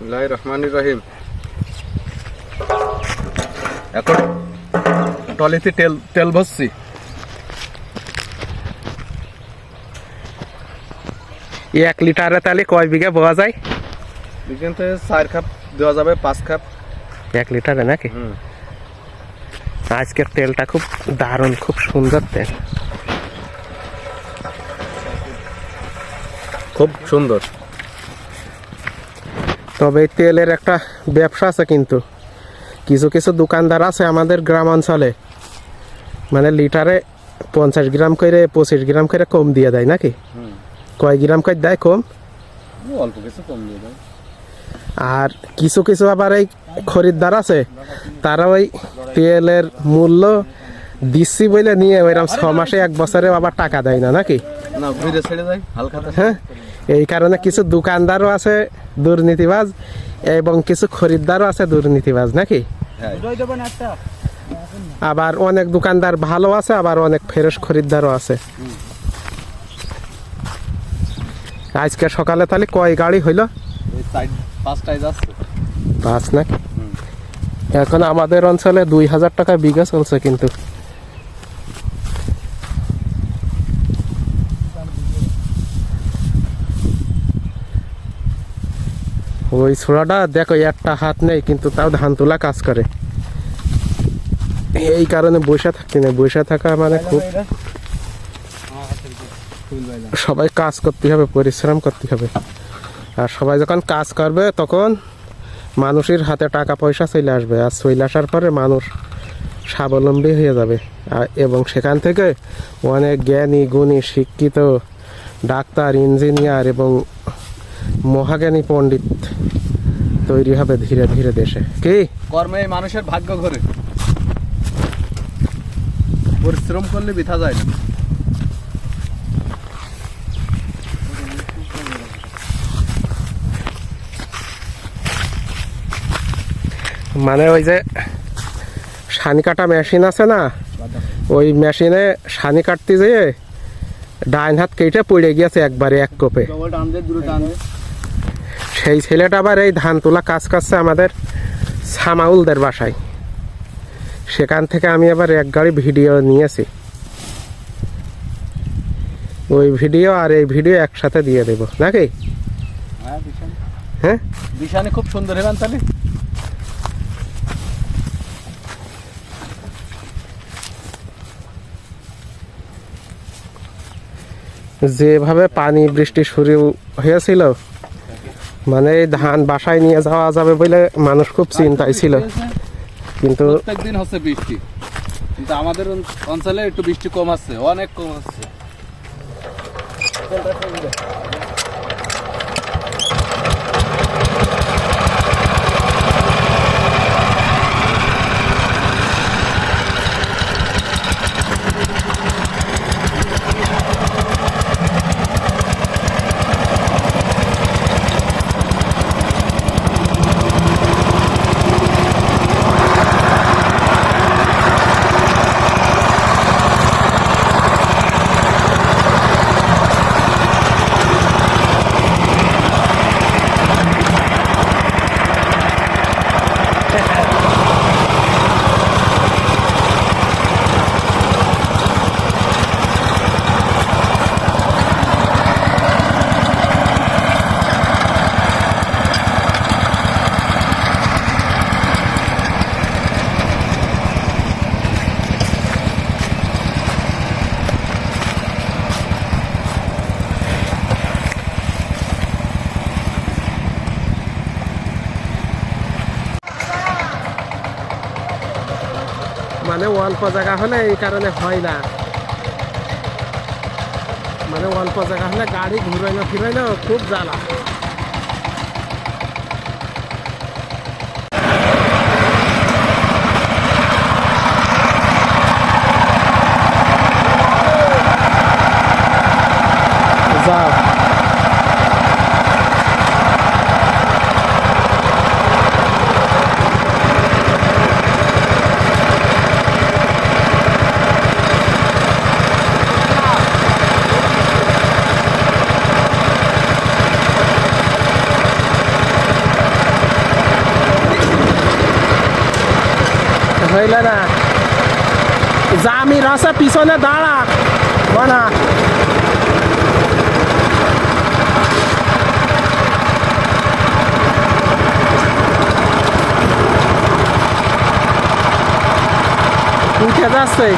বিসমিল্লাহ রহমান রহিম এখন টলিতে তেল তেল ভরছি। এক লিটারে তাহলে কয় বিঘা পাওয়া যায়? চার কাপ দেওয়া যাবে পাঁচ কাপ। এক লিটারে নাকি? আজকের তেলটা খুব দারুণ খুব সুন্দর তেল। খুব সুন্দর। তবে তেলের একটা ব্যবসা আছে কিন্তু। কিছু কিছু দোকানদার আছে আমাদের গ্রাম অঞ্চলে। মানে লিটারে পঞ্চাশ গ্রাম করে পঁচিশ গ্রাম করে কম দিয়ে দেয় নাকি? কয় গ্রাম করে দেয় কম? অল্প কিছু কম দিয়ে দেয়। আর কিছু কিছু আবার এই খরিদ্দার আছে তারা ওই তেলের মূল্য দিচ্ছি বলে নিয়ে ওইরকম ছ মাসে এক বছরে আবার টাকা দেয় না নাকি? না ভিড়ে ছেড়ে যায় হালকা হ্যাঁ? এই কারণে কিছু দোকানদারও আছে দুর্নীতিবাজ এবং কিছু খরিদ্দারও আছে দুর্নীতিবাজ নাকি? হ্যাঁ। আবার অনেক দোকানদার ভালো আছে আবার অনেক ফেরস খরিদ্দারও আছে। আজকে সকালে তাহলে কয় গাড়ি হইল? পাঁচ নাকি? এখন আমাদের অঞ্চলে দুই হাজার টাকা বিঘা চলছে কিন্তু। ওই ছোড়াটা দেখো একটা হাত নেই, কিন্তু তাও ধান তোলা কাজ করে। এই কারণে বসে থাকতে নেই বসে থাকা মানে খুব সবাই কাজ করতে হবে, পরিশ্রম করতে হবে। আর সবাই যখন কাজ করবে, তখন মানুষের হাতে টাকা পয়সা চলে আসবে, আর চলে আসার পরে মানুষ স্বাবলম্বী হয়ে যাবে। এবং সেখান থেকে অনেক জ্ঞানী, গুণী, শিক্ষিত, ডাক্তার, ইঞ্জিনিয়ার এবং মহাজ্ঞানী পণ্ডিত তৈরি হবে ধীরে ধীরে দেশে। কি? কর্মে মানুষের ভাগ্য ঘরে। পরিশ্রম করলে বিথা যায় না। মানে ওই যে সানি কাটা মেশিন আছে না? ওই মেশিনে সানি কাটতে যেয়ে ডাইন হাত কেটে পড়ে গিয়েছে একবারে এক কোপে। সেই ছেলেটা আবার এই ধান তোলা কাজ করছে আমাদের সামাউলদের বাসায়। সেখান থেকে আমি আবার এক গাড়ি ভিডিও নিয়েছি। ওই ভিডিও আর এই ভিডিও একসাথে দিয়ে দেব। নাকি? হ্যাঁ হ্যাঁ? বিশানে খুব সুন্দর হেবান তাহলে। যেভাবে পানি বৃষ্টি শুরু হয়েছিল মানে এই ধান বাসায় নিয়ে যাওয়া যাবে বলে মানুষ খুব চিন্তায় ছিল। কিন্তু প্রত্যেকদিন হচ্ছে বৃষ্টি। কিন্তু আমাদের অঞ্চলে একটু বৃষ্টি কম আছে অনেক কম আছে। মানে অল্প জায়গা হলে এই কারণে হয় না। মানে অল্প জায়গা হলে গাড়ি ঘুরাইলো ফিরাইলো, খুব জ্বালা। হইলে না জামির আছে পিছনে দাঁড়া বানা উঠে যাচ্ছে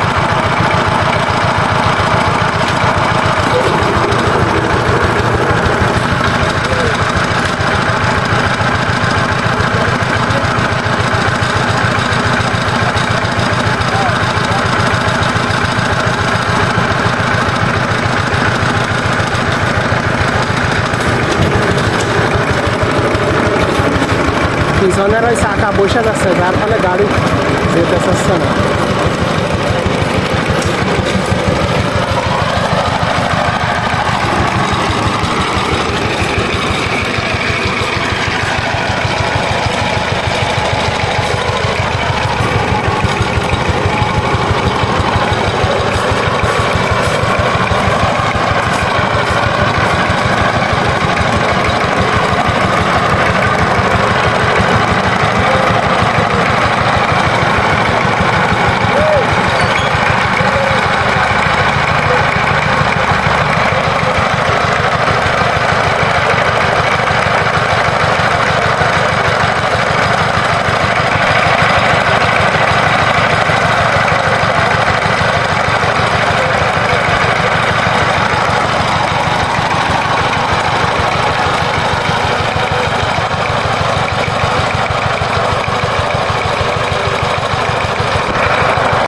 পিছনের ওই চাকা বসে যাচ্ছে যার ফলে গাড়ি যেতে চাচ্ছে না।